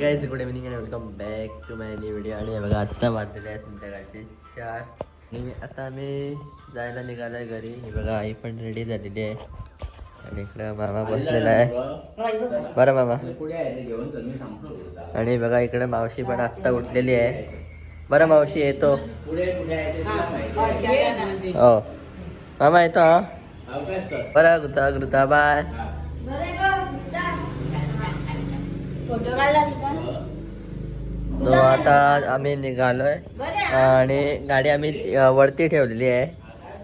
Guys good evening and welcome back to my new video आणि हे बघा आत्ता वाजलेले आहे संध्याकाळचे चार. आणि आता आम्ही जायला निघालो आहे घरी. हे बघा आई पण रेडी झालेली आहे. आणि इकडं मामा बसलेला आहे. बरं मामा. आणि बघा इकडं मावशी पण आत्ता उठलेली आहे. बरं मावशी येतो. हो. मामा येतो हा. बरं गुता गुता बाय. सो आता आम्ही निघालोय आणि गाडी आम्ही वरती ठेवलेली आहे.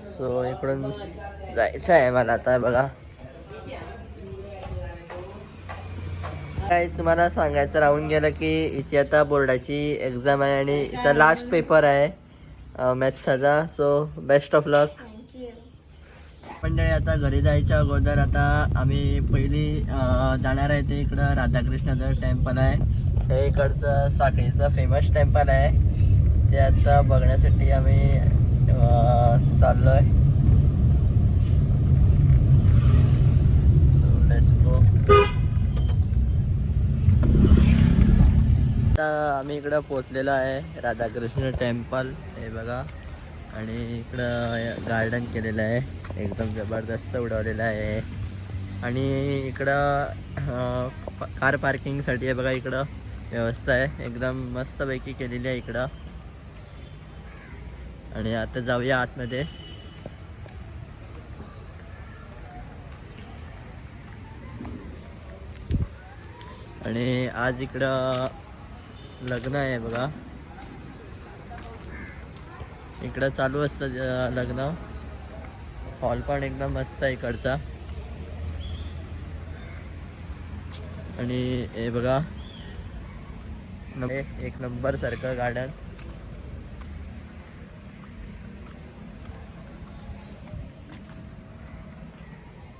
सो इकडून जायचं आहे मला आता बघा. काय तुम्हाला सांगायचं राहून गेलं की हिची आता बोर्डाची एक्झाम आहे आणि हिचा लास्ट पेपर आहे मॅथ्सचा सो बेस्ट ऑफ लक मंडळी आता घरी जायच्या अगोदर आता आम्ही पहिली जाणार आहे ते इकडं राधाकृष्णाचं टेम्पल आहे. हे इकडचं साखळीचं फेमस टेम्पल आहे. ते आता बघण्यासाठी आम्ही चाललो चाललोय. सो गो आता आम्ही इकडं पोचलेलो आहे राधाकृष्ण टेम्पल हे बघा. आणि इकडं गार्डन केलेलं आहे. एकदम जबरदस्त उडवलेलं आहे. आणि इकडं कार पार्किंगसाठी आहे बघा इकडं. व्यवस्था आहे. एकदम मस्तपैकी केलेली आहे इकडं. आणि आता जाऊया आतमध्ये. आणि आज इकडं लग्न आहे बघा. इकडं चालू असतं लग्न. हॉल पण एकदम मस्त आहे इकडचा. आणि हे बघा. एक नंबर सारखं गार्डन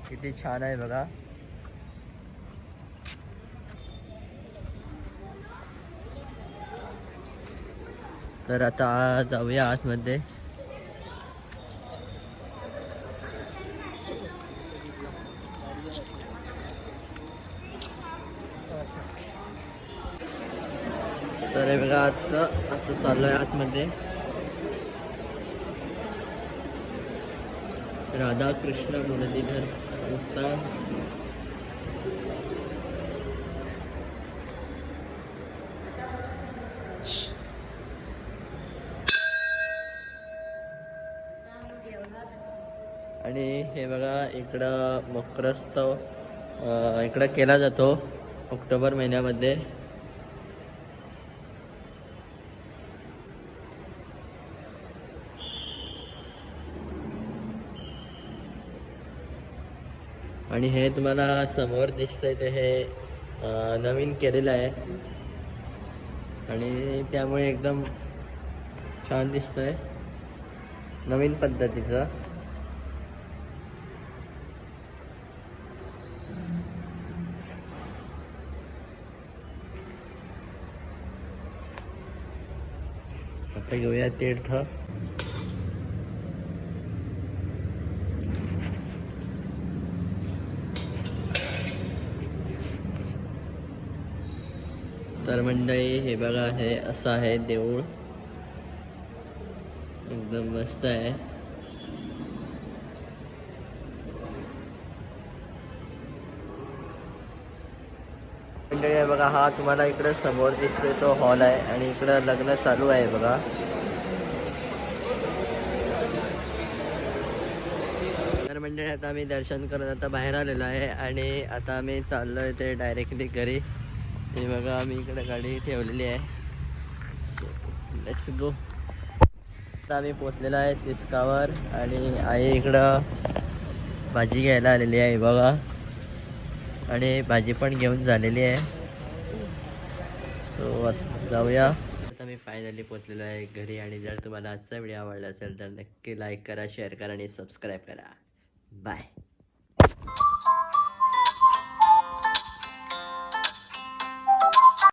किती छान आहे बघा. तर आता जाऊया आतमध्ये. तर हे बघा आता आता चाललोय आतमध्ये. राधाकृष्ण मुरलीधर संस्था आणि हे बघा इकडं मकरस्तव इकडं केला जातो ऑक्टोबर महिन्यामध्ये. आणि हे तुम्हाला समोर दिसतंय ते हे नवीन केलेलं आहे. आणि त्यामुळे एकदम छान दिसतंय. नवीन पद्धतीचं. आता घेऊया तीर्थ. तर मंडळी हे बघा हे असं आहे देऊळ. एकदम मस्त आहे. मंडळी आहे बघा हा तुम्हाला इकडे समोर दिसतोय तो हॉल आहे आणि इकडं लग्न चालू आहे बघा. तर मंडळी आता आम्ही दर्शन करत आता बाहेर आलेलो आहे आणि आता आम्ही आहे ते डायरेक्टली घरी. ते बघा आम्ही इकडे गाडी ठेवलेली आहे. सो लेट्स गो आता आम्ही पोचलेलो आहे तिसकावर आणि आई इकडं भाजी घ्यायला आलेली आहे बघा. आणि भाजी पण घेऊन झालेली आहे. सो आता जाऊया. आता मी फायनली पोचलेलो आहे घरी आणि जर तुम्हाला आजचा व्हिडिओ आवडला असेल तर नक्की लाईक करा शेअर करा आणि सबस्क्राईब करा. बाय